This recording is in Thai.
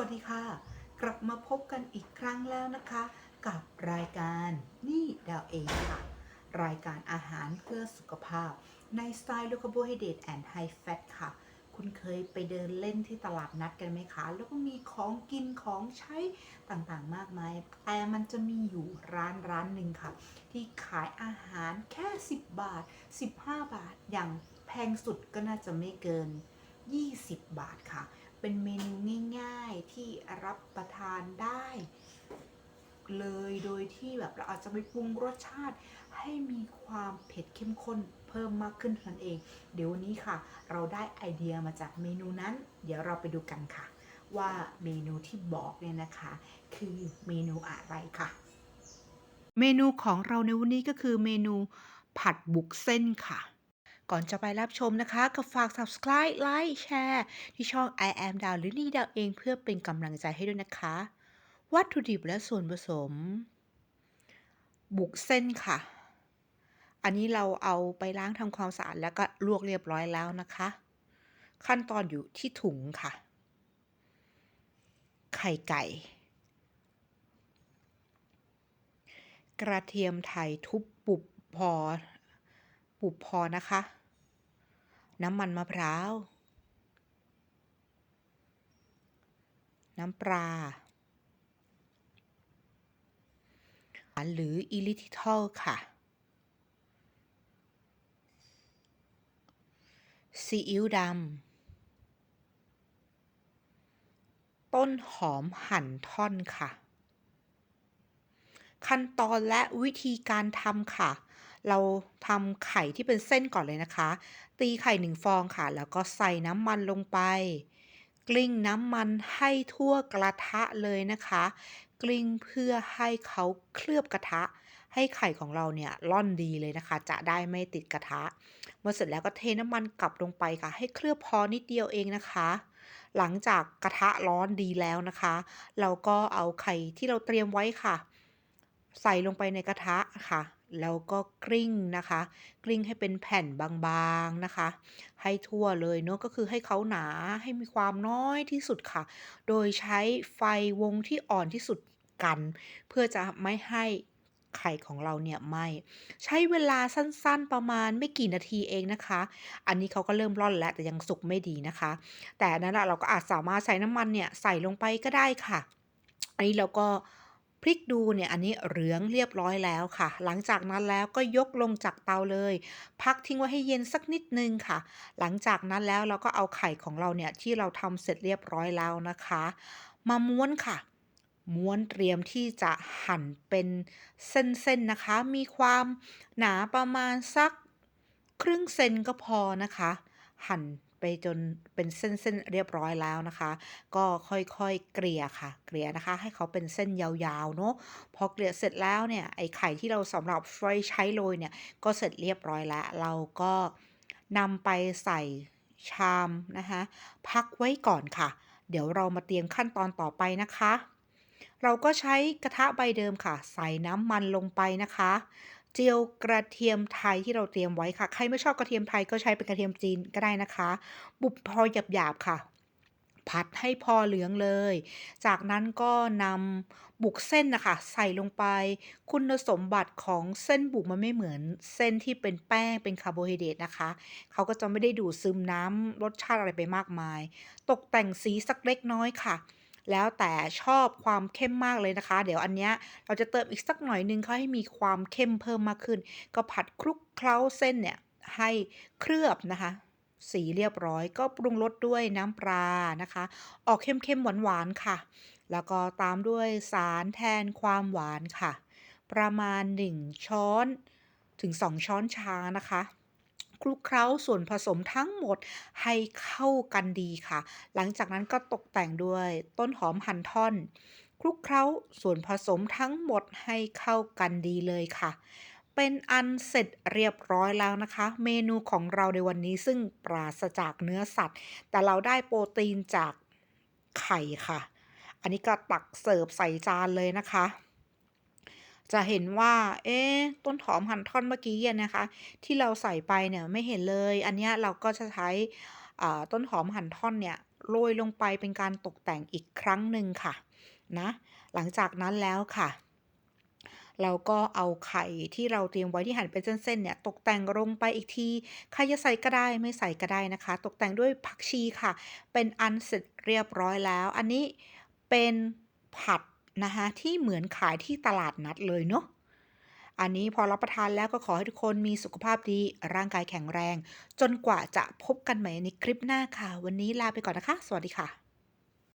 วัสดีค่ะ กลับมาพบกันอีกครั้งแล้วนะคะ กับรายการนี่ดาวเองค่ะ รายการอาหารเพื่อสุขภาพ ในสไตล์ low carbohydrate and high fat ค่ะ คุณเคยไปเดินเล่นที่ตลาดนัดกันไหมคะ แล้วก็มีของกินของใช้ต่างๆมากมาย แต่มันจะมีอยู่ร้านร้านหนึ่งค่ะ ที่ขายอาหารแค่ 10 บาท 15 บาท อย่างแพงสุดก็น่าจะไม่เกิน 20 บาทค่ะ เป็นเมนูง่าย ๆที่รับประทานได้ เลยโดยที่แบบเราอาจจะไปปรุงรสชาติให้มีความเผ็ดเข้มข้นเพิ่มมากขึ้นเท่านั้นเอง เดี๋ยววันนี้ค่ะ เราได้ไอเดียมาจากเมนูนั้น เดี๋ยวเราไปดูกันค่ะ ว่าเมนูที่บอกเนี่ยนะคะ คือเมนูอะไรค่ะ เมนูของเราในวันนี้ก็คือเมนูผัดบุกเส้นค่ะ ก่อนจะไปรับชมนะคะก็ฝาก subscribe ไลค์แชร์ที่ช่อง I am ดาวหรือนี่ดาวเองเพื่อเป็นกำลังใจให้ด้วยนะคะ วัตถุดิบและส่วนผสม บุกเส้นค่ะ อันนี้เราเอาไปล้างทำความสะอาดแล้วก็ลวกเรียบร้อยแล้วนะคะ ขั้นตอนอยู่ที่ถุงค่ะ ไข่ไก่ กระเทียมไทยทุบปุบพอ ปุบพอนะคะ น้ำมันมะพร้าว น้ำปลาหรืออิลิทิทอลค่ะ ซีอิ๊วดำ ต้นหอมหั่นท่อนค่ะ ขั้นตอนและวิธีการทำค่ะ เราทำไข่ที่เป็นเส้นก่อนเลยนะคะ ตีไข่หนึ่งฟองค่ะ แล้วก็ใส่น้ำมันลงไป กลิ้งน้ำมันให้ทั่วกระทะเลยนะคะ กลิ้งเพื่อให้เขาเคลือบกระทะ ให้ไข่ของเราเนี่ยร่อนดีเลยนะคะ จะได้ไม่ติดกระทะ เมื่อเสร็จแล้วก็เทน้ำมันกลับลงไปค่ะ ให้เคลือบพอนิดเดียวเองนะคะหลังจากกระทะร้อนดีแล้วนะคะ เราก็เอาไข่ที่เราเตรียมไว้ค่ะ ใส่ลงไปในกระทะค่ะ แล้วก็กลิ้งนะคะกลิ้งให้เป็นแผ่นบางๆนะคะ ให้ทั่วเลยเนาะก็คือให้เขาหนาให้มีความน้อยที่สุดค่ะ โดยใช้ไฟวงที่อ่อนที่สุดกัน เพื่อจะไม่ให้ไข่ของเราเนี่ยไหม้ใช้เวลาสั้นๆประมาณไม่กี่นาทีเองนะคะ อันนี้เขาก็เริ่มร่อนแล้วแต่ยังสุกไม่ดีนะคะ แต่อันนั้นอะเราก็อาจสามารถใส่น้ำมันเนี่ยใส่ลงไปก็ได้ค่ะ อันนี้เราก็ พลิกดูเนี่ยอันนี้เหลืองเรียบร้อยแล้วค่ะ หลังจากนั้นแล้วก็ยกลงจากเตาเลย พักทิ้งไว้ให้เย็นสักนิดนึงค่ะ หลังจากนั้นแล้วเราก็เอาไข่ของเราเนี่ยที่เราทำเสร็จเรียบร้อยแล้วนะคะ มาม้วนค่ะม้วนเตรียมที่จะหั่นเป็นเส้นๆนะคะ มีความหนาประมาณสักครึ่งเซนก็พอนะคะ หั่น ไปจนเป็นเส้นๆเรียบร้อยแล้วนะคะ ก็ค่อยๆเกลี่ยค่ะ เกลี่ยนะคะ ให้เขาเป็นเส้นยาวๆเนาะพอเกลี่ยเสร็จแล้วเนี่ยไอ้ไข่ที่เราสำหรับไว้ใช้โรยเนี่ยก็เสร็จเรียบร้อยแล้ว เราก็นำไปใส่ชามนะคะพักไว้ก่อนค่ะ เดี๋ยวเรามาเตรียมขั้นตอนต่อไปนะคะ เราก็ใช้กระทะใบเดิมค่ะ ใส่น้ำมันลงไปนะคะ เจียวกระเทียมไทยที่เราเตรียมไว้ค่ะ ใครไม่ชอบกระเทียมไทยก็ใช้เป็นกระเทียมจีนก็ได้นะคะ บุบพอหยาบๆค่ะ ผัดให้พอเหลืองเลย จากนั้นก็นำบุกเส้นนะคะ ใส่ลงไป คุณสมบัติของเส้นบุกมันไม่เหมือน เส้นที่เป็นแป้งเป็นคาร์โบไฮเดรตนะคะ เขาก็จะไม่ได้ดูดซึมน้ำรสชาติอะไรไปมากมาย ตกแต่งสีสักเล็กน้อยค่ะ แล้วแต่ชอบความเข้มมากเลยนะคะ เดี๋ยวอันเนี้ยเราจะเติมอีกสักหน่อยนึงเขาให้มีความเข้มเพิ่มมากขึ้น ก็ผัดคลุกเคล้าเส้นเนี่ยให้เคลือบนะคะ สีเรียบร้อยก็ปรุงรสด้วยน้ำปลานะคะ ออกเข้มๆหวานๆค่ะ แล้วก็ตามด้วยสารแทนความหวานค่ะ ประมาณ 1 ช้อนถึง 2 ช้อนชานะคะ คลุกเคล้าส่วนผสมทั้งหมดให้เข้ากันดีค่ะ หลังจากนั้นก็ตกแต่งด้วยต้นหอมหั่นท่อน คลุกเคล้าส่วนผสมทั้งหมดให้เข้ากันดีเลยค่ะ เป็นอันเสร็จเรียบร้อยแล้วนะคะ เมนูของเราในวันนี้ซึ่งปราศจากเนื้อสัตว์ แต่เราได้โปรตีนจากไข่ค่ะ อันนี้ก็ตักเสิร์ฟใส่จานเลยนะคะ จะเห็นว่า เอ๊ต้นหอมหั่นท่อนเมื่อกี้นะคะ ที่เราใส่ไปเนี่ยไม่เห็นเลย อันนี้เราก็จะใช้ต้นหอมหั่นท่อนเนี่ยโรยลงไปเป็นการตกแต่งอีกครั้งหนึ่งค่ะนะหลังจากนั้นแล้วค่ะ เราก็เอาไข่ที่เราเตรียมไว้ที่หั่นเป็นเส้นๆเนี่ยตกแต่งลงไปอีกทีใครจะใส่ก็ได้ไม่ใส่ก็ได้นะคะ ตกแต่งด้วยผักชีค่ะ เป็นอันเสร็จเรียบร้อยแล้ว อันนี้เป็นผัด นะคะที่เหมือนขายที่ตลาดนัดเลยเนาะอันนี้พอรับประทานแล้วก็ขอให้ทุกคนมีสุขภาพดีร่างกายแข็งแรง จนกว่าจะพบกันใหม่ในคลิปหน้าค่ะ วันนี้ลาไปก่อนนะคะ สวัสดีค่ะ